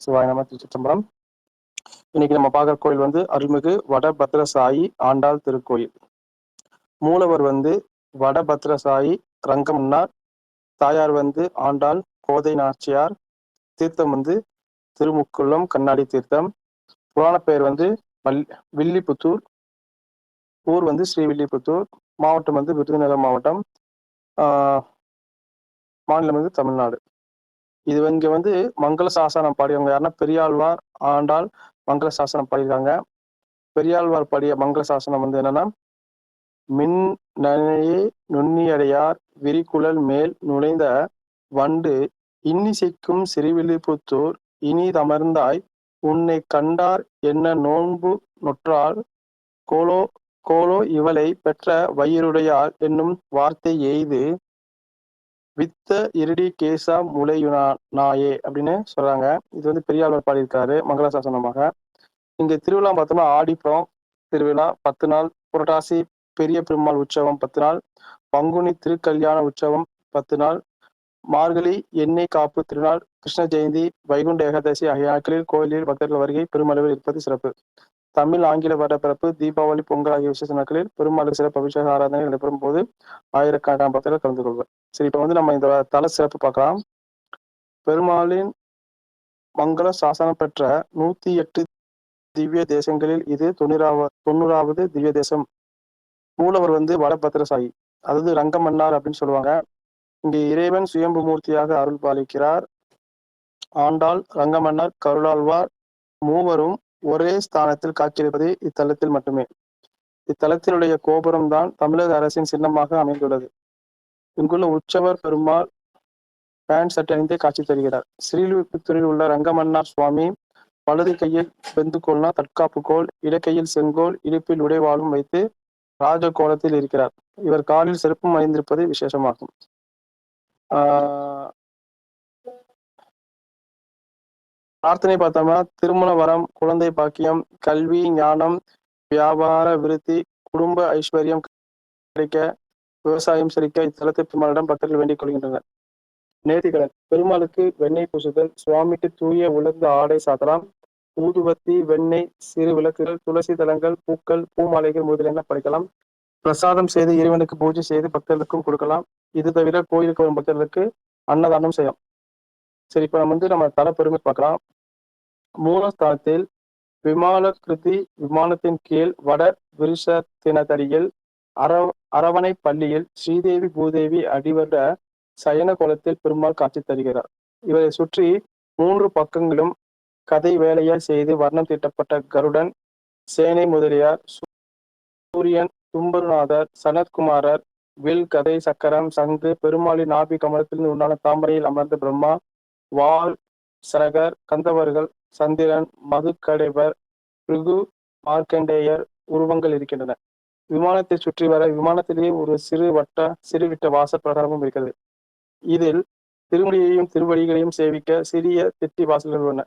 சிவாய நம திருச்சிற்றம்பலம். இன்னைக்கு நம்ம பார்க்குற கோயில் வந்து அருள்மிகு வடபத்ரசாயி ஆண்டாள் திருக்கோயில். மூலவர் வந்து வடபத்ரசாயி ரங்கமன்னார் தாயார் வந்து ஆண்டாள் கோதை நாச்சியார் தீர்த்தம் வந்து திருமுக்குளம் கண்ணாடி தீர்த்தம் புராண பெயர் வந்து மல் வில்லிபுத்தூர் ஊர் வந்து ஸ்ரீவில்லிபுத்தூர் மாவட்டம் வந்து விருதுநகர் மாவட்டம் ஆஹ் மாநிலம் வந்து தமிழ்நாடு. இது இங்க வந்து மங்கள சாசனம் பாடியவங்க யாருன்னா பெரியாழ்வார் ஆண்டாள் மங்கள சாசனம் பாடியிருக்காங்க. பெரியாழ்வார் பாடிய மங்கள சாசனம் வந்து என்னன்னா மின் நனையே நுண்ணியடையார் விரிகுழல் மேல் நுழைந்த வண்டு இன்னிசைக்கும் சிறுவிழிபுத்தூர் இனி தமர்ந்தாய். உன்னை கண்டார் என்ன நோன்பு நொற்றால் கோலோ கோலோ இவளை பெற்ற வயிறுடையாள் என்னும் வார்த்தை எய்து வித்த இருடி கேசா முளையுனா நாயே அப்படின்னு சொல்றாங்க. இது வந்து பெரியாழ்வார் பாடியிருக்காரு மங்களாசாசனமாக இங்க திருவிழா பார்த்தோம்னா ஆடிப்பம். திருவிழா பத்து நாள் புரட்டாசி பெரிய பெருமாள் உற்சவம் பத்து நாள் பங்குனி திருக்கல்யாண உற்சவம் பத்து நாள் மார்கழி எண்ணெய் காப்பு திருநாள் கிருஷ்ண ஜெயந்தி வைகுண்ட ஏகாதசி ஆகிய நாட்களில் கோயிலில் பக்தர்கள் வருகை பெருமளவில் இருப்பது சிறப்பு. தமிழ் ஆங்கில வருடப்பிறப்பு தீபாவளி பொங்கல் ஆகிய விசேஷ நாட்களில் பெருமாள் சிறப்பு அபிஷேக ஆராதனை நடைபெறும் போது ஆயிரக்கணக்கான பக்தர்கள் கலந்து கொள்வர். சரி இப்போ வந்து நம்ம இந்த தல சிறப்பு பார்க்கலாம். பெருமாளின் மங்கள சாசனம் பெற்ற நூத்தி எட்டு திவ்ய தேசங்களில் இது தொண்ணூறாவது தொண்ணூறாவது திவ்ய தேசம். மூலவர் வந்து வடபத்திரசாயி அதாவது ரங்கமன்னார் அப்படின்னு சொல்லுவாங்க. இங்கே இறைவன் சுயம்பு மூர்த்தியாக அருள் பாலிக்கிறார். ஆண்டாள் ரங்கமன்னார் கருளாழ்வார் மூவரும் ஒரே ஸ்தானத்தில் காட்சியளிப்பது இத்தலத்தில் மட்டுமே. இத்தலத்தினுடைய கோபுரம்தான் தமிழக அரசின் சின்னமாக அமைந்துள்ளது. இங்குள்ள உற்சவர் பெருமாள் பேண்ட் சட்டை அணிந்தே காட்சி தருகிறார். ஸ்ரீவில்லிபுத்தூரில் உள்ள ரங்கமன்னார் சுவாமி வலது கையில் பெந்துகோல்னா தற்காப்பு கோல் இடக்கையில் செங்கோல் இடுப்பில் உடைவாளும் வைத்து ராஜ கோலத்தில் இருக்கிறார். இவர் காலில் செருப்பும் அணிந்திருப்பது விசேஷமாகும். ஆஹ் பிரார்த்தனை பார்த்தோம்னா திருமண வரம் குழந்தை பாக்கியம் கல்வி ஞானம் வியாபார விருத்தி குடும்ப ஐஸ்வர்யம் கிடைக்க விவசாயம் செழிக்க இத்தலத்தை பெருமாளிடம் பக்தர்கள் வேண்டிக் கொள்கின்றனர். நேர்த்திக்கடன் பெருமாளுக்கு வெண்ணெய் பூசுதல் சுவாமிக்கு தூய உலர்ந்த ஆடை சாத்தலாம் ஊதுபத்தி வெண்ணெய் சிறு விளக்குகள் துளசி தலங்கள் பூக்கள் பூமாலைகள் முதலியன படைக்கலாம். பிரசாதம் செய்து இறைவனுக்கு பூஜை செய்து பக்தர்களுக்கும் கொடுக்கலாம். இது தவிர கோயிலுக்கு வரும் பக்தர்களுக்கு அன்னதானம் செய்யலாம். சரி இப்ப நம்ம வந்து நம்ம தல பெருமை பார்க்கலாம். மூலஸ்தானத்தில் விமான கிருதி விமானத்தின் கீழ் வட விருஷ தினதடியில் அர அரவணை பள்ளியில் ஸ்ரீதேவி பூதேவி அடிவட சயன கோலத்தில் பெருமாள் காட்சி தருகிறார். இவரை சுற்றி மூன்று பக்கங்களும் கதை வேலையால் செய்து வர்ணம் தீட்டப்பட்ட கருடன் சேனை முதலியார் சூரியன் தும்பருநாதர் சனத்குமாரர் வில் கதை சக்கரம் சங்கு பெருமாளின் நாபி கமலத்திலிருந்து உண்டான தாமரையில் அமர்ந்த பிரம்மா வால் சரகர் கந்தவர்கள் சந்திரன் மதுக்கடைவர் பிருகு மார்க்கண்டேயர் உருவங்கள் இருக்கின்றன. விமானத்தை சுற்றி வர விமானத்திலேயே ஒரு சிறு வட்ட சிறுவிட்ட வாச பிரகாரமும் இருக்கிறது. இதில் திருமுடியையும் திருவடிகளையும் சேவிக்க சிறிய திட்டி வாசல்கள் உள்ளன.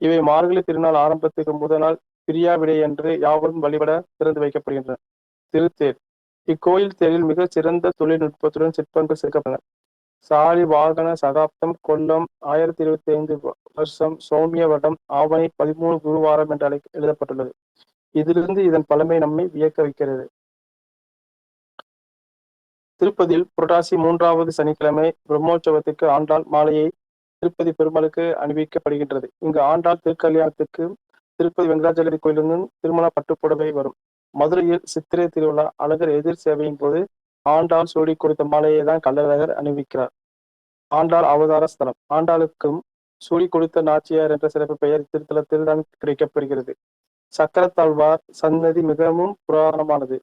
இவை மார்கழி திருநாள் ஆரம்பத்துக்கு முதல் நாள் பிரியாவிடை என்று யாவரும் வழிபட திறந்து வைக்கப்படுகின்றன. திருத்தேர். இக்கோயில் தேரில் மிக சிறந்த தொழில்நுட்பத்துடன் சிற்பங்கள் சேர்க்கப்பட்டன. சாலி வாகன சகாப்தம் கொல்லம் ஆயிரத்தி இருபத்தி ஐந்து வருஷம் சௌமிய வட்டம் ஆவணி பதிமூணு குருவாரம் என்று அழை எழுதப்பட்டுள்ளது. இதிலிருந்து இதன் பழமை நம்மை வியக்க வைக்கிறது. திருப்பதியில் புரட்டாசி மூன்றாவது சனிக்கிழமை பிரம்மோற்சவத்துக்கு ஆண்டாள் மாலையை திருப்பதி பெருமாளுக்கு அணிவிக்கப்படுகின்றது. இங்கு ஆண்டாள் திருக்கல்யாணத்துக்கு திருப்பதி வெங்கடாச்சலபதி கோயிலிருந்தும் திருமண பட்டுப்புடவை வரும். மதுரையில் சித்திரை திருவிழா அழகர் எதிர் சேவையின் போது ஆண்டாள் சூடி கொடுத்த மாலையை தான் கள்ளழகர் அணிவிக்கிறார். ஆண்டாள் அவதார ஸ்தலம். ஆண்டாளுக்கும் சூடி கொடுத்த நாச்சியார் என்ற சிறப்பு பெயர் திருத்தலத்தில் தான் கிடைக்கப்படுகிறது சக்கரத்தாழ்வார் சந்ததி மிகவும் புராணமானது.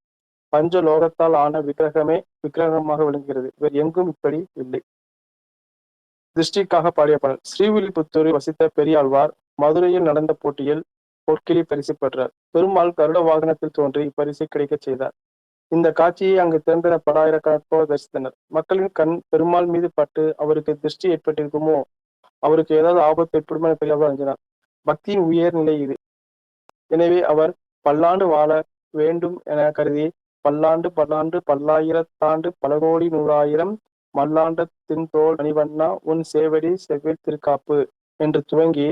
பஞ்ச லோகத்தால் ஆன விக்கிரகமே விக்கிரகமாக விளங்குகிறது. இவர் எங்கும் இப்படி இல்லை. திருஷ்டிக்காக பாடிய பாடல். ஸ்ரீவில்லிபுத்தூரில் வசித்த பெரியாழ்வார் மதுரையில் நடந்த போட்டியில் பொற்கிளி பரிசு பெற்றார். பெருமாள் கருட வாகனத்தில் தோன்றி இப்பரிசை கிடைக்கச் செய்தார். இந்த காட்சியை அங்கு திரண்டின பலாயிரக்கணக்கோர் தரிசித்தனர். மக்களின் கண் பெருமாள் மீது பட்டு அவருக்கு திருஷ்டி ஏற்பட்டிருக்குமோ? அவருக்கு ஏதாவது ஆபத்து ஏற்படுமோ என பெரியாழ்வார் பக்தியின் உயர் நிலை இது. எனவே அவர் பல்லாண்டு வாழ வேண்டும் என கருதி பல்லாண்டு பல்லாண்டு பல்லாயிரத்தாண்டு பல கோடி நூறாயிரம் மல்லாண்டத்தின் தோல் அணிவண்ணா உன் சேவடி செவ்வில் திருக்காப்பு என்று துவங்கி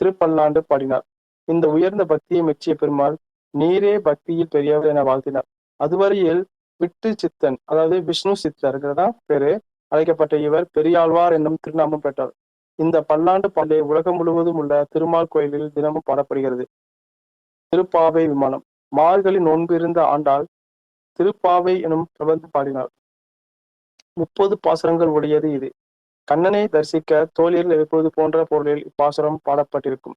திருப்பல்லாண்டு பாடினார். இந்த உயர்ந்த பக்தியை மெச்சிய பெருமாள் நீரே பக்தியில் பெரியவர் என வாழ்த்தினார். அதுவரையில் விட்டு சித்தன் அதாவது விஷ்ணு சித்தர்கிறதா பேரு. அழைக்கப்பட்ட இவர் பெரியாழ்வார் என்னும் திருநாமம் பெற்றார். இந்த பல்லாண்டு பாண்டே உலகம் முழுவதும் உள்ள திருமால் கோயிலில் தினமும் பாடப்படுகிறது. திருப்பாவை விமானம். மார்கழி நோன்பு இருந்த ஆண்டால் திருப்பாவை எனும் பிரபந்தம் பாடினார். முப்பது பாசுரங்கள் உடையது இது. கண்ணனை தரிசிக்க தோழியர்கள் எழுப்புவது போன்ற பொருளில் இப்பாசுரம் பாடப்பட்டிருக்கும்.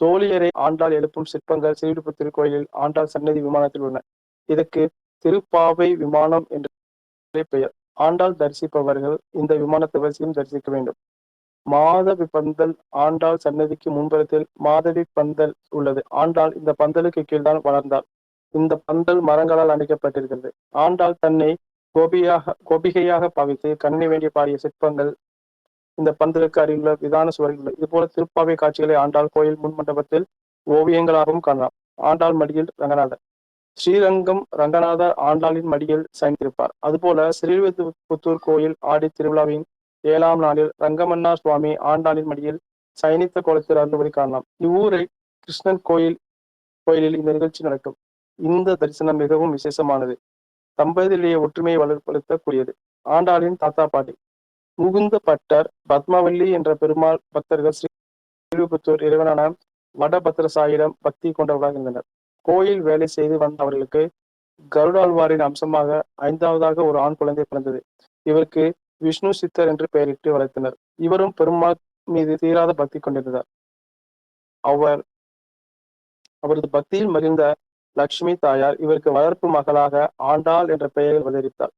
தோழியரை ஆண்டால் எழுப்பும் சிற்பங்கள் சிறுவிடுப்பு திருக்கோயிலில் ஆண்டாள் சன்னதி விமானத்தில் உள்ளன. இதற்கு திருப்பாவை விமானம் என்று பெயர். ஆண்டாள் தரிசிப்பவர்கள் இந்த விமானத்தை வரிசையும் தரிசிக்க வேண்டும். மாதவி பந்தல் ஆண்டாள் சன்னதிக்கு முன்புறத்தில் மாதவி பந்தல் உள்ளது. ஆண்டாள் இந்த பந்தலுக்கு கீழ்தான் வளர்ந்தாள். இந்த பந்தல் மரங்களால் அணைக்கப்பட்டிருக்கிறது. ஆண்டாள் தன்னை கோபியாக கோபிகையாக பாவித்து கண்ணை வேண்டிய பாடிய சிற்பங்கள் இந்த பந்தலுக்கு அருகிலுள்ள விதான சுவர்கள் இது போல திருப்பாவை காட்சிகளை ஆண்டாள் கோயில் முன் மண்டபத்தில் ஓவியங்களாகவும் காணலாம். ஆண்டாள் மடியில் ரங்கநாதன் ஸ்ரீரங்கம் ரங்கநாதர் ஆண்டாளின் மடியில் சயனித்திருப்பார் அதுபோல ஸ்ரீவில்லிபுத்தூர் கோயில் ஆடி திருவிழாவின் ஏழாம் நாளில் ரங்கமன்னார் சுவாமி ஆண்டாளின் மடியில் சயனித்த கோலத்தில் அருள்வதை காணலாம். இவ்வூரை கிருஷ்ணன் கோயில் கோயிலில் இந்த நிகழ்ச்சி நடக்கும். இந்த தரிசனம் மிகவும் விசேஷமானது. தம்பதியிலேயே ஒற்றுமையை வலுப்படுத்தக்கூடியது. ஆண்டாளின் தாத்தா பாட்டி. முகுந்த பட்டர் பத்மவல்லி என்ற பெருமாள் பக்தர்கள் ஸ்ரீவில்லிபுத்தூர் இறைவனான வடபத்திரசாயிடம் பக்தி கொண்டவர்களாக இருந்தனர். கோயில் வேலை செய்து வந்த அவர்களுக்கு கருடாழ்வாரின் அம்சமாக ஐந்தாவதாக ஒரு ஆண் குழந்தை பிறந்தது. இவருக்கு விஷ்ணு சித்தர் என்று பெயரிட்டு வளர்த்தனர். இவரும் பெருமாள் மீது தீராத பக்தி கொண்டிருந்தார். அவர் அவரது பக்தியில் மகிழ்ந்த லட்சுமி தாயார் இவருக்கு வளர்ப்பு மகளாக ஆண்டாள் என்ற பெயரில் அவதரித்தார்.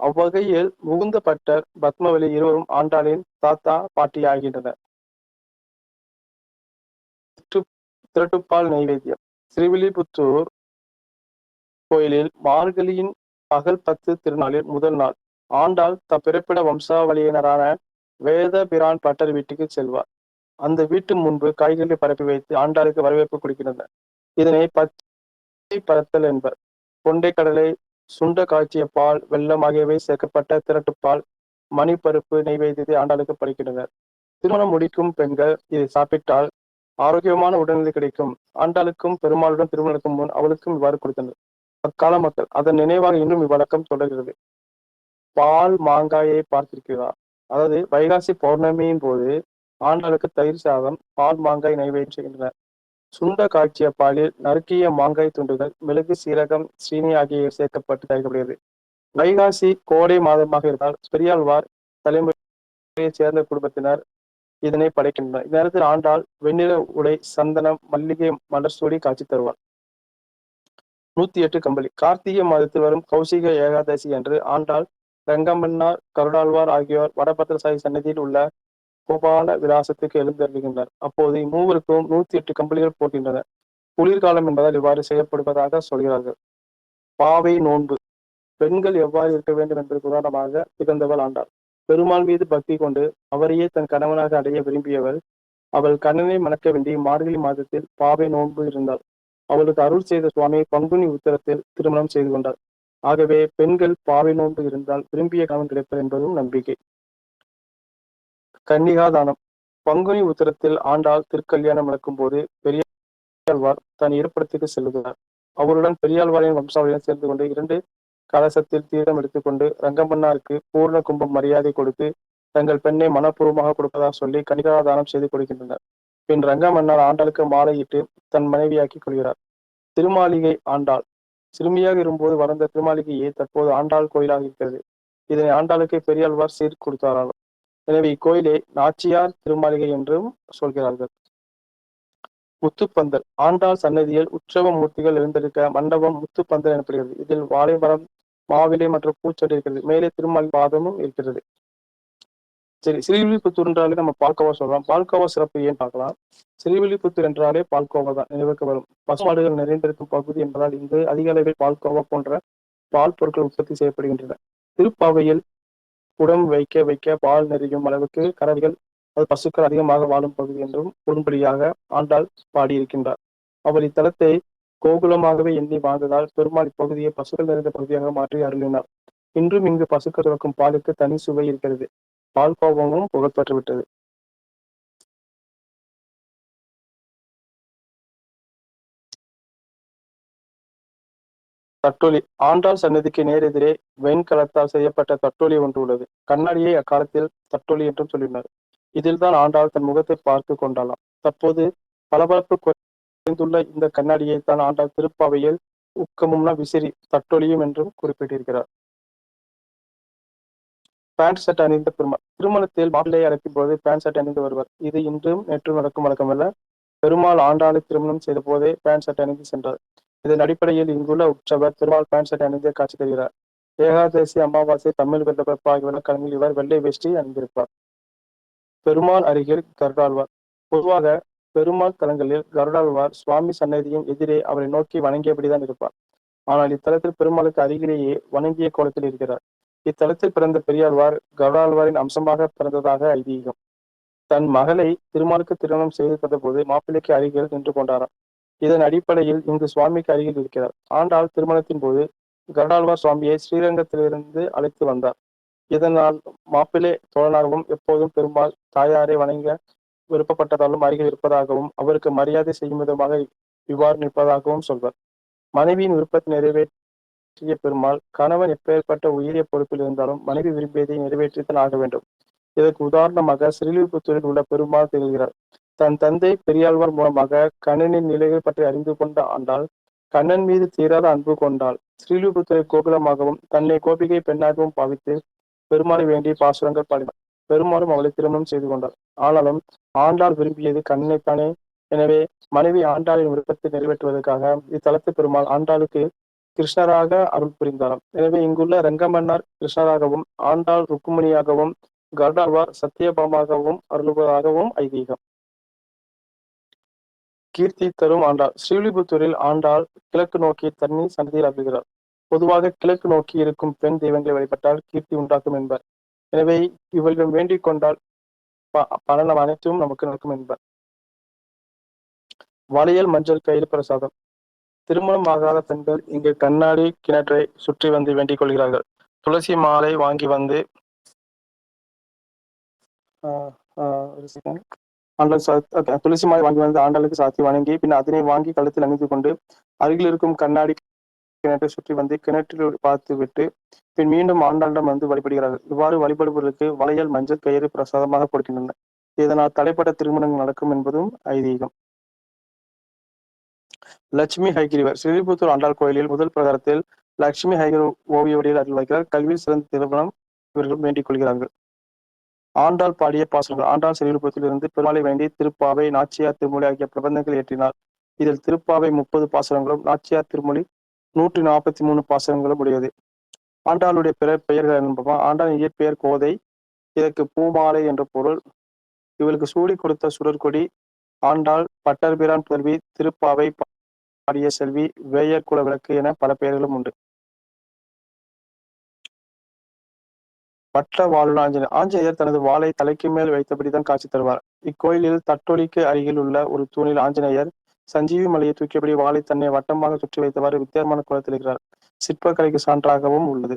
அவ்வகையில் முகுந்த பட்டர் பத்மவலி இருவரும் ஆண்டாளின் தாத்தா பாட்டி ஆகின்றனர் திரட்டுப்பால் நைவேத்தியம் ஸ்ரீவில்லிபுத்தூர் கோயிலில் மார்கழியின் பகல் பத்து திருநாளில் முதல் நாள். ஆண்டாள் தப்பிறப்பிட வம்சாவளியினரான வேத பிரான் பட்டர் வீட்டுக்கு செல்வார். அந்த வீட்டு முன்பு காய்கறிகளை பரப்பி வைத்து ஆண்டாளுக்கு வரவேற்பு கொடுக்கின்றனர். இதனை பச்சை பரத்தல் என்பர். கொண்டை கடலை சுண்ட காய்ச்சிய பால் வெள்ளம் ஆகியவை சேர்க்கப்பட்ட திரட்டுப்பால் மணிப்பருப்பு நெய்வேத்தியத்தை ஆண்டாளுக்கு படைக்கின்றனர். திருமணம் முடிக்கும் பெண்கள் இதை சாப்பிட்டால் ஆரோக்கியமான உடல்நிலை கிடைக்கும். ஆண்டாளுக்கும் பெருமாளுடன் திருமணத்துக்கு முன் அவளுக்கும் இவ்வாறு கொடுத்தனர். அக்கால மக்கள் அதன் நினைவாக இன்னும் இவ்வழக்கம் தொடர்கிறது. பால் மாங்காயை பார்த்திருக்கிறார். அதாவது வைகாசி பௌர்ணமியின் போது ஆண்டாளுக்கு தயிர் சாதம் பால் மாங்காய் நைவேத்தியம் செய்கின்றனர். சுண்ட காய்ச்சிய பாலில் நறுக்கிய மாங்காய் துண்டுகள் மிளகு சீரகம் சீனி ஆகியவை சேர்க்கப்பட்டு தயாரிக்கப்படுகிறது. வைகாசி கோடை மாதமாக இருந்தால் பெரியாழ்வார் தலைமுறையை சேர்ந்த குடும்பத்தினர் இதனை படைக்கின்றனர் இந்நேரத்தில் ஆண்டாள் வெண்ணிற உடை சந்தனம் மல்லிகை மலர் சூடி காட்சி தருவார் நூத்தி எட்டு கம்பளி. கார்த்திகை மாதத்தில் வரும் கௌசிக ஏகாதசி அன்று ஆண்டாள் ரங்கமன்னார் கருடாழ்வார் ஆகியோர் வடபத்திரசாயி சன்னதியில் உள்ள கோபால விலாசத்துக்கு எழுந்தருகின்றனர் அப்போது இம்மூவருக்கும் நூத்தி எட்டு கம்பளிகள் போகின்றன. குளிர்காலம் என்பதால் இவ்வாறு செய்யப்படுவதாக சொல்கிறார்கள். பாவை நோன்பு. பெண்கள் எவ்வாறு இருக்க வேண்டும் என்பதற்கு உதாரணமாக திகழ்ந்தவள் ஆண்டாள். பெருமாள் மீது பக்தி கொண்டு அவரையே தன் கணவனாக அடைய விரும்பியவள் அவள் கண்ணனை மணக்க வேண்டி மார்கழி மாதத்தில் பாவை நோன்பு இருந்தாள். அவளுக்கு அருள் செய்த சுவாமி பங்குனி உத்தரத்தில் திருமணம் செய்து கொண்டார். ஆகவே பெண்கள் பாவை நோன்பு இருந்தால் விரும்பிய கணவன் கிடைப்பது என்பதும் நம்பிக்கை. கன்னிகாதானம் பங்குனி உத்தரத்தில் ஆண்டாள் திருக்கல்யாணம் நடக்கும் போது பெரியாழ்வார் தன் இருப்பிடத்துக்கு செல்லுகிறார். அவருடன் பெரியாழ்வாரின் வம்சாவளியுடன் சேர்ந்து கொண்டு இரண்டு கலசத்தில் தீரம் எடுத்துக்கொண்டு ரங்கம்மன்னாருக்கு பூர்ண கும்பம் மரியாதை கொடுத்து தங்கள் பெண்ணை மனப்பூர்வமாக கொடுப்பதாக சொல்லி கனிகாதானம் செய்து கொடுக்கின்றனர். பின் ரங்கமன்னார் ஆண்டாளுக்கு மாலையிட்டு தன் மனைவியாக்கிக் கொள்கிறார். திருமாளிகை ஆண்டாள். சிறுமியாக இருக்கும்போது வளர்ந்த திருமாளிகையே தற்போது ஆண்டாள் கோயிலாக இருக்கிறது. இதனை ஆண்டாளுக்கு பெரியாழ்வார் சீர் கொடுத்தாராலும் எனவே இக்கோயிலை நாச்சியார் திருமாளிகை என்றும் சொல்கிறார்கள். முத்துப்பந்தல். ஆண்டாள் சன்னதியில் உற்சவ மூர்த்திகள் எழுந்திருக்க மண்டபம் முத்துப்பந்தல் எனப்படுகிறது. இதில் வாழைமரம் மாவிலை மற்றும் பூச்செடி இருக்கிறது. மேலே திருமால் பாதமும் இருக்கிறது. சரி ஸ்ரீவில்லிபுத்தூர் என்றாலே நம்ம பால்கோவா சொல்றோம். பால்கோவா சிறப்பு ஏன் பார்க்கலாம்? ஸ்ரீவில்லிபுத்தூர் என்றாலே பால்கோவா தான் நினைவுக்கு வரும். பசுமாடுகள் நிறைந்திருக்கும் பகுதி என்பதால் இங்கு அதிக அளவில் பால்கோவா போன்ற பால் பொருட்கள் உற்பத்தி செய்யப்படுகின்றன. திருப்பாவையில் குடம் வைக்க வைக்க பால் நெறியும் அளவுக்கு கறவைகள் அது பசுக்கள் அதிகமாக வாழும் பகுதி என்றும் உரும்படியாக ஆண்டாள் பாடியிருக்கின்றார். அவர் இத்தலத்தை கோகுலமாகவே எண்ணி வாழ்ந்ததால் பெருமாள் இப்பகுதியை பசுக்கள் நிறைந்த பகுதியாக மாற்றி அருளினார். இன்றும் இங்கு பசுக்கள் சுரக்கும் பாலுக்கு தனி சுவை இருக்கிறது. பால் கோபமும் புகழ்பெற்று விட்டது. தட்டொலி. ஆண்டாள் சன்னதிக்கு நேரெதிரே வெண்கலத்தால் செய்யப்பட்ட தட்டொலி ஒன்று உள்ளது. கண்ணாடியை அக்காலத்தில் தட்டொலி என்றும் சொல்லினார். இதில்தான் ஆண்டாள் தன் முகத்தை பார்த்து கொண்டாளாம். தற்போது பளபளப்பு குறைந்துள்ள இந்த கண்ணாடியை தான் ஆண்டாள் திருப்பாவையில் உக்கமும்னா விசிறி தட்டொலியும் என்றும் குறிப்பிட்டிருக்கிறார். பேண்ட் ஷர்ட் அணிந்த பெருமாள் திருமணத்தில் மாப்பிள்ளையை அழைக்கும் போது பேண்ட் ஷர்ட் அணிந்து வருவார். இது இன்றும் நேற்றும் நடக்கும் வழக்கமல்ல. பெருமாள் ஆண்டாளை திருமணம் செய்த போதே பேண்ட் ஷர்ட் அணிந்து சென்றார். இதன் அடிப்படையில் இங்குள்ள உற்சவர் பெருமாள் பேண்ட் ஷர்ட் அணிந்து காட்சி தருகிறார். ஏகாதசி அமாவாசை தமிழ் வெள்ளப்பிறப்பு ஆகிய விளக்கங்களில் இவர் வெள்ளை வேஷ்டி அணிந்திருப்பார். பெருமாள் அருகில் கருடாழ்வார். பொதுவாக பெருமாள் தலங்களில் கருடாழ்வார் சுவாமி சன்னதியின் எதிரே அவரை நோக்கி வணங்கியபடிதான் இருப்பார். ஆனால் இத்தலத்தில் பெருமாளுக்கு அருகிலேயே வணங்கிய கோலத்தில் இருக்கிறார். இத்தலத்தில் பிறந்த பெரியாழ்வார் கருடாழ்வாரின் அம்சமாக பிறந்ததாக ஐதீகம். தன் மகளை திருமாலுக்கு திருமணம் செய்து தந்த போது மாப்பிள்ளைக்கு அருகில் நின்று கொண்டாராம். இதன் அடிப்படையில் இங்கு சுவாமிக்கு அருகில் இருக்கிறார். ஆண்டாள் திருமணத்தின் போது கருடாழ்வார் சுவாமியை ஸ்ரீரங்கத்திலிருந்து அழைத்து வந்தார். இதனால் மாப்பிள்ளை தோழனாகவும் எப்போதும் பெருமாள் தாயாரை வணங்க விருப்பப்பட்டதாலும் அருகில் இருப்பதாகவும் அவருக்கு மரியாதை செய்யும் விதமாக இவ்வாறு நிற்பதாகவும் சொல்வார். மனைவியின் விருப்பத்தை நிறைவேற்றிய பெருமாள் கணவன் எப்பேற்பட்ட உயரிய பொறுப்பில் இருந்தாலும் மனைவி விரும்பியதை நிறைவேற்றித்தான் ஆக வேண்டும். இதற்கு உதாரணமாக ஸ்ரீலிபுத்தூரில் உள்ள பெருமாள் திகழ்கிறார் தன் தந்தை பெரியாழ்வார் மூலமாக கண்ணனின் நிலைகள் பற்றி அறிந்து கொண்ட ஆண்டாள் கண்ணன் மீது தீராத அன்பு கொண்டாள். ஸ்ரீலிபுத்துறை கோகுலமாகவும் தன்னை கோபிகை பெண்ணாகவும் பாவித்து பெருமாளை வேண்டி பாசுரங்கள் பாடினார் பெருமாளும் அவளை திருமணம் செய்து கொண்டார். ஆனாலும் ஆண்டாள் விரும்பியது கண்ணனைத்தானே? எனவே மனைவி ஆண்டாளின் விருப்பத்தை நிறைவேற்றுவதற்காக இத்தலத்து பெருமாள் ஆண்டாளுக்கு கிருஷ்ணராக அருள் புரிந்தாராம். எனவே இங்குள்ள ரங்கமன்னார் கிருஷ்ணராகவும் ஆண்டாள் ருக்குமணியாகவும் கருடாழ்வார் சத்தியபாமாகவும் அருள்வதாகவும் ஐதீகம். கீர்த்தி தரும் ஆண்டாள். ஸ்ரீவில்லிபுத்தூரில் ஆண்டாள் கிழக்கு நோக்கி தண்ணி சன்னதியில் அருள்கிறார். பொதுவாக கிழக்கு நோக்கி இருக்கும் பெண் தெய்வங்களை வழிபட்டால் கீர்த்தி உண்டாக்கும் என்பர். எனவே இவர்களிடம் வேண்டிக் கொண்டால் பலனம் அனைத்தும் நமக்கு நடக்கும் என்பர். வளையல் மஞ்சள் கயிறு பிரசாதம். திருமணம் ஆகாத பெண்கள் இங்கு கண்ணாடி கிணற்றை சுற்றி வந்து வேண்டிக் கொள்கிறார்கள். துளசி மாலை வாங்கி வந்து ஆண்டல் துளசி மாலை வாங்கி வந்து ஆண்டலுக்கு சாத்தி வணங்கி பின் அதனை வாங்கி கழுத்தில் அணிந்து கொண்டு அருகில் இருக்கும் கண்ணாடி கிணற்றை சுற்றி வந்து கிணற்றில் பார்த்து விட்டு பின் மீண்டும் ஆண்டாளிடம் வந்து வழிபடுகிறார்கள். இவ்வாறு வழிபடுபவர்களுக்கு வளையல் மஞ்சள் கயிறு பிரசாதமாக கொடுக்கின்றனர். இதனால் தடைப்பட்ட திருமணங்கள் நடக்கும் என்பதும் ஐதீகம். லட்சுமி ஹைகிரிவர் ஸ்ரீபுத்தூர் ஆண்டாள் கோயிலில் முதல் பிரகாரத்தில் லட்சுமி ஹைகர் ஓவிய வடிவில் அருள் வைக்கிறார். கல்வி சிறந்த திருமணம் இவர்கள் வேண்டிக் கொள்கிறார்கள். ஆண்டாள் பாடிய பாசனங்கள் ஆண்டாள் ஸ்ரீபுரத்தில் இருந்து பெருமாளை வேண்டி திருப்பாவை நாச்சியார் திருமொழி ஆகிய பிரபந்தங்கள் ஏற்றினார். இதில் திருப்பாவை முப்பது பாசனங்களும் நாச்சியார் திருமொழி நூற்றி நாற்பத்தி மூணு பாசனங்களும் உடையது. ஆண்டாளுடைய பிற பெயர்கள் என்பமா ஆண்டாள் இயற்பெயர் கோதை இதற்கு பூமாலை என்ற பொருள். இவளுக்கு சூடி கொடுத்த சுடற்கொடி ஆண்டாள் பட்டர்பிரான் புதல்வி திருப்பாவை பாடிய செல்வி வேயர் குல விளக்கு என பல பெயர்களும் உண்டு. பட்ட வாழும் ஆஞ்சநேயர். ஆஞ்சநேயர் தனது வாளை தலைக்கு மேல் வைத்தபடி தான் காட்சி தருவார். இக்கோயிலில் தட்டொலிக்கு அருகில் உள்ள ஒரு தூணில் ஆஞ்சநேயர் சஞ்சீவி மலையை தூக்கியபடி வாளை தன்னை வட்டமாக சுற்றி வைத்தவாறு வித்தியாசமான குலத்தில் இருக்கிறார். சிற்பக்கலைக்கு சான்றாகவும் உள்ளது.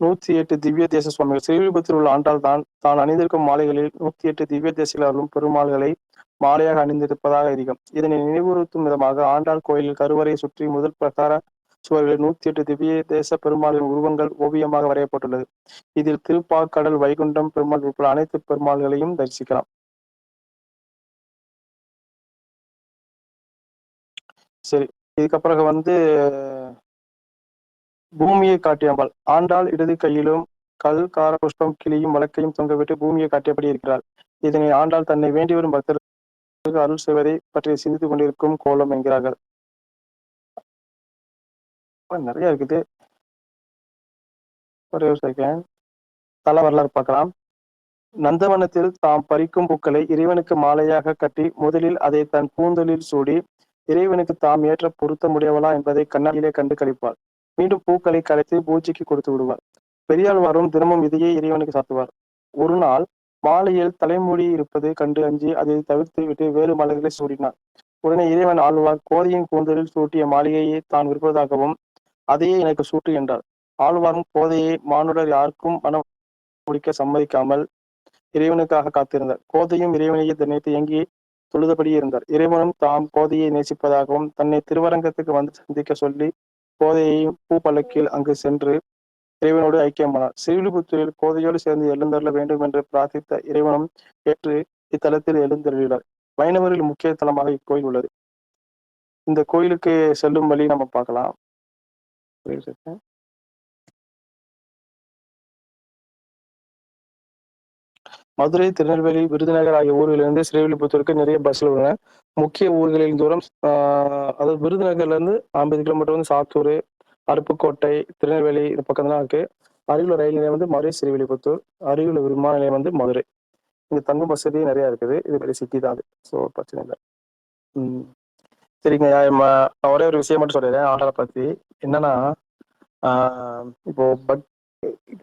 நூத்தி எட்டு திவ்ய தேச சுவாமிகள் ஸ்ரீவிபத்தில் உள்ள ஆண்டால் தான் தான் அணிந்திருக்கும் மாலைகளில் நூத்தி எட்டு திவ்ய தேசிகளாலும் பெருமாள்களை மாலையாக அணிந்திருப்பதாக அதிகம் இதனை நினைவுறுத்தும் விதமாக ஆண்டாள் கோயிலில் கருவறையை சுற்றி முதல் பிரகார சுவர்களில் நூத்தி எட்டு திவ்ய தேச பெருமாளின் உருவங்கள் ஓவியமாக வரையப்பட்டுள்ளது. இதில் திருப்பாக்கடல் வைகுண்டம் பெருமாள் உட்பட அனைத்து பெருமாள்களையும் தரிசிக்கலாம். சரி இதுக்கப்புறம் வந்து பூமியை காட்டியம்பாள். ஆண்டாள் இடது கையிலும் கல் கார புஷ்பம் கிளியும் வழக்கையும் தொங்கவிட்டு பூமியை காட்டியபடி இருக்கிறார் இதனை ஆண்டாள் தன்னை வேண்டி வரும் பக்தர்களுக்கு அருள் செய்வதை பற்றி சிந்தித்துக் கொண்டிருக்கும் கோலம் என்கிறார்கள். நிறைய இருக்குது. ஒரே ஒரு செகண்ட் தல வரலாறு பார்க்கலாம். நந்தவனத்தில் தாம் பறிக்கும் பூக்களை இறைவனுக்கு மாலையாக கட்டி முதலில் அதை தன் பூந்தொழில் சூடி இறைவனுக்கு தாம் ஏற்ற பொருத்த முடியவளா என்பதை கண்ணாடியிலே கண்டு கழிப்பாள் மீண்டும் பூக்களை கலைத்து பூஜைக்கு கொடுத்து விடுவார். பெரியாழ்வாரும் தினமும் இதையே இறைவனுக்கு சாத்துவார். ஒரு நாள் மாலையில் தலைமூடி இருப்பது கண்டு அஞ்சி அதை தவிர்த்து விட்டு வேறு மலர்களை சூடினார். உடனே இறைவன் ஆழ்வார் கோதையின் கூந்தலில் சூட்டிய மாளிகையை தான் விற்பதாகவும் அதையே எனக்கு சூட்டு என்றார். ஆழ்வாரும் கோதையை மானுடர் யாருக்கும் மனம் முடிக்க சம்மதிக்காமல் இறைவனுக்காக காத்திருந்தார். கோதையும் இறைவனையே நினைத்து இயங்கி தொழுதபடியே இருந்தார். இறைவனும் தாம் கோதையை நேசிப்பதாகவும் தன்னை திருவரங்கத்துக்கு வந்து சந்திக்க சொல்லி கோதையையும் பூ அங்கு சென்று இறைவனோடு ஐக்கியமானார். ஸ்ரீவில்லிபுத்தூரில் கோதையோடு சேர்ந்து எழுந்தருள வேண்டும் என்று பிரார்த்தித்த இறைவனும் ஏற்று இத்தலத்தில் எழுந்தருளினார். வைணவரில் முக்கிய தலமாக இக்கோயில் உள்ளது. இந்த கோயிலுக்கு செல்லும் வழி நம்ம பார்க்கலாம். மதுரை திருநெல்வேலி விருதுநகர் ஆகிய ஊர்களிலிருந்து ஸ்ரீவில்லிபுத்தூருக்கு நிறைய பஸ்ல உள்ளன. முக்கிய ஊர்களின் தூரம் அதாவது விருதுநகர்ல இருந்து ஐம்பது கிலோமீட்டர் வந்து சாத்தூர் அருப்புக்கோட்டை திருநெல்வேலி இந்த பக்கம் தான் இருக்கு. அருகில் ரயில் நிலையம் வந்து மதுரை ஸ்ரீவில்லிபுத்தூர். அருகில் விமான நிலையம் வந்து மதுரை. இங்கே தங்கும் வசதி நிறைய இருக்குது. இது பெரிய சிட்டி தான் அது. ஸோ பிரச்சனை இல்லை. ம். சரிங்க நான் ஒரே ஒரு விஷயம் மட்டும் சொல்லிடுறேன். ஆர்டரை பற்றி என்னன்னா இப்போ பட்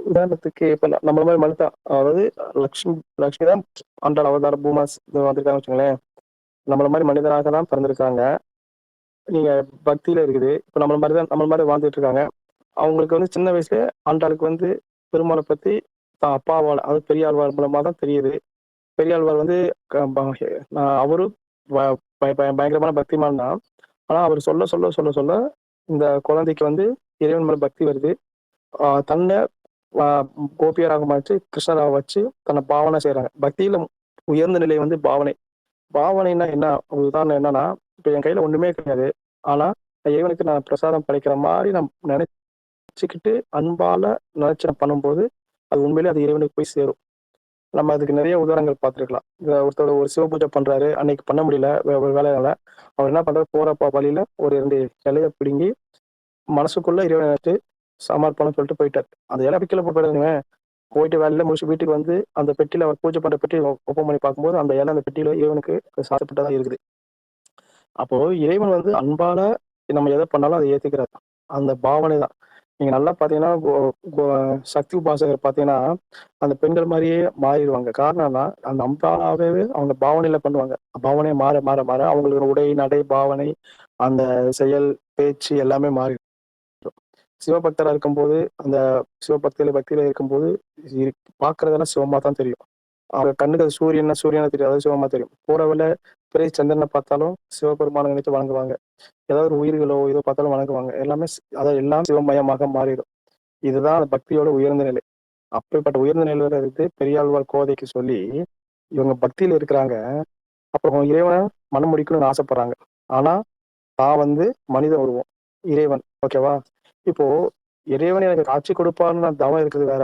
உதாரணத்துக்கு இப்ப நம்ம மாதிரி மனுதா அதாவது லக்ஷ்மி லக்ஷ்மி தான் அன்றாட அவதார பூமாஸ் வந்திருக்காங்க வச்சுங்களேன் நம்மள மாதிரி மனிதனாக தான் பிறந்திருக்காங்க. நீங்க பக்தியில இருக்குது. இப்ப நம்மள மாதிரி தான் நம்மள மாதிரி வாழ்ந்துட்டு இருக்காங்க அவங்களுக்கு வந்து சின்ன வயசுல ஆண்டாளுக்கு வந்து பெருமாளை பத்தி தான் அப்பாவால் அது பெரியாழ்வார் மூலமா தான் தெரியுது. பெரியாழ்வார் வந்து அவரும் பயங்கரமான பக்திமான் தான். ஆனா அவர் சொல்ல சொல்ல சொல்ல சொல்ல இந்த குழந்தைக்கு வந்து இறைவன் மேல பக்தி வருது. தன்னை கோபியராக மாற்றி கிருஷ்ணராக வச்சு தன்னை பாவனை செய்யறாங்க பக்தியில உயர்ந்த நிலை வந்து பாவனை. பாவனைனா என்ன? உதாரணம் என்னன்னா இப்போ என் கையில ஒண்ணுமே கிடையாது. ஆனா இறைவனுக்கு நான் பிரசாதம் படைக்கிற மாதிரி நான் நினைச்சுக்கிட்டு அன்பால நினைச்சு பண்ணும்போது அது உண்மையிலே அது இறைவனுக்கு போய் சேரும். நம்ம அதுக்கு நிறைய உதாரணங்கள் பார்த்துருக்கலாம். ஒருத்தரோட ஒரு சிவ பூஜை பண்றாரு அன்னைக்கு பண்ண முடியல வேலையால அவர் என்ன பண்றாரு? போறப்ப வழியில ஒரு ரெண்டு இலையை பிடுங்கி மனசுக்குள்ள இறைவனை நினைச்சு சமர்ப்பணம் சொல்லிட்டு போயிட்டார். அந்த இலை பிக்கல போயிடுங்க போயிட்டு வேலையில முடிச்சு வீட்டுக்கு வந்து அந்த பெட்டியில அவர் பூஜை பண்ற பெட்டி ஓப்பன் பண்ணி பார்க்கும்போது அந்த இலை அந்த பெட்டியில இறைவனுக்கு சாத்தப்பட்டதா இருக்குது. அப்போ இறைவன் வந்து அன்பால நம்ம எதை பண்ணாலும் அதை ஏத்துக்கிறார். அந்த பாவனை தான். நீங்க நல்லா பாத்தீங்கன்னா சக்தி உபாசகர் பாத்தீங்கன்னா அந்த பெண்கள் மாதிரியே மாறிடுவாங்க. காரணம்னா அந்த அம்பாவே அவங்க பாவனையில பண்ணுவாங்க. பாவனை மாற மாற மாற அவங்களுக்கு உடை நடை பாவனை அந்த செயல் பேச்சு எல்லாமே மாறி சிவபக்தரா இருக்கும்போது அந்த சிவபக்தியில பக்தியில இருக்கும்போது பாக்குறதெல்லாம் சிவமா தான் தெரியும். அவங்க கண்ணுக்கு அது சூரியன் சூரியனை தெரியும் அதாவது சிவமா தெரியும். போறவல பிறை சந்திரனை பார்த்தாலும் சிவபெருமான நினைத்து வணங்குவாங்க. ஏதாவது ஒரு உயிர்களோ இதோ பார்த்தாலும் வணங்குவாங்க. எல்லாமே அதாவது எல்லாம் சிவமயமாக மாறிடும். இதுதான் அந்த பக்தியோட உயர்ந்த நிலை. அப்படிப்பட்ட உயர்ந்த நிலையில இருந்து பெரியாழ்வார் கோதைக்கு சொல்லி இவங்க பக்தியில இருக்கிறாங்க. அப்புறம் இறைவனை மனம் முடிக்கணும்னு ஆசைப்படுறாங்க. ஆனா தான் வந்து மனித உருவம். இறைவன். ஓகேவா? இப்போ இறைவன் எனக்கு காட்சி கொடுப்பான்னு நான் தவம் இருக்குது வேற.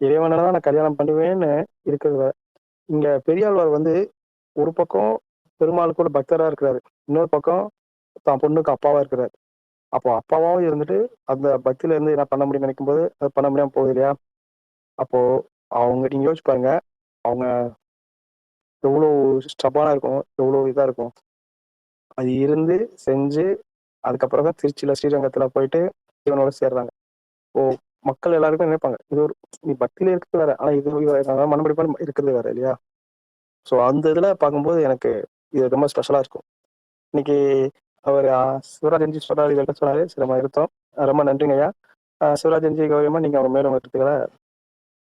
இறைவனை தான் நான் கல்யாணம் பண்ணுவேன்னு இருக்கிறது வேற. இங்க பெரியாழ்வார் வந்து ஒரு பக்கம் பெருமாள் கூட பக்தரா இருக்கிறாரு. இன்னொரு பக்கம் தான் பொண்ணுக்கு அப்பாவா இருக்கிறாரு. அப்போ அப்பாவாவும் இருந்துட்டு அந்த பக்தியில இருந்து என்ன பண்ண முடியும்னு நினைக்கும் போது அது பண்ண முடியாம போகுது இல்லையா? அப்போ அவங்க நீங்க யோசிச்சு பாருங்க. அவங்க எவ்வளோ ஸ்டப்பானா இருக்கும் எவ்வளோ இதா இருக்கும். அது இருந்து செஞ்சு அதுக்கப்புறம் தான் திருச்சியில ஸ்ரீரங்கத்துல போயிட்டு இவனோட சேர்றாங்க. ஓ மக்கள் எல்லாருக்கும் நினைப்பாங்க இது ஒரு நீ பக்தியில இருக்கிறது வேற. ஆனா இது மனப்படிப்பான இருக்கிறது வேற இல்லையா? ஸோ அந்த இதுல பார்க்கும்போது எனக்கு இது ரொம்ப ஸ்பெஷலா இருக்கும். இன்னைக்கு அவர் சிவராஜன்ஜி சொல்லாடி சொன்னாரு சில எடுத்தோம் ரொம்ப நன்றிங்க ஐயா சிவராஜன்ஜி கௌரியமா நீங்க அவர் மேலும் கருத்துக்களை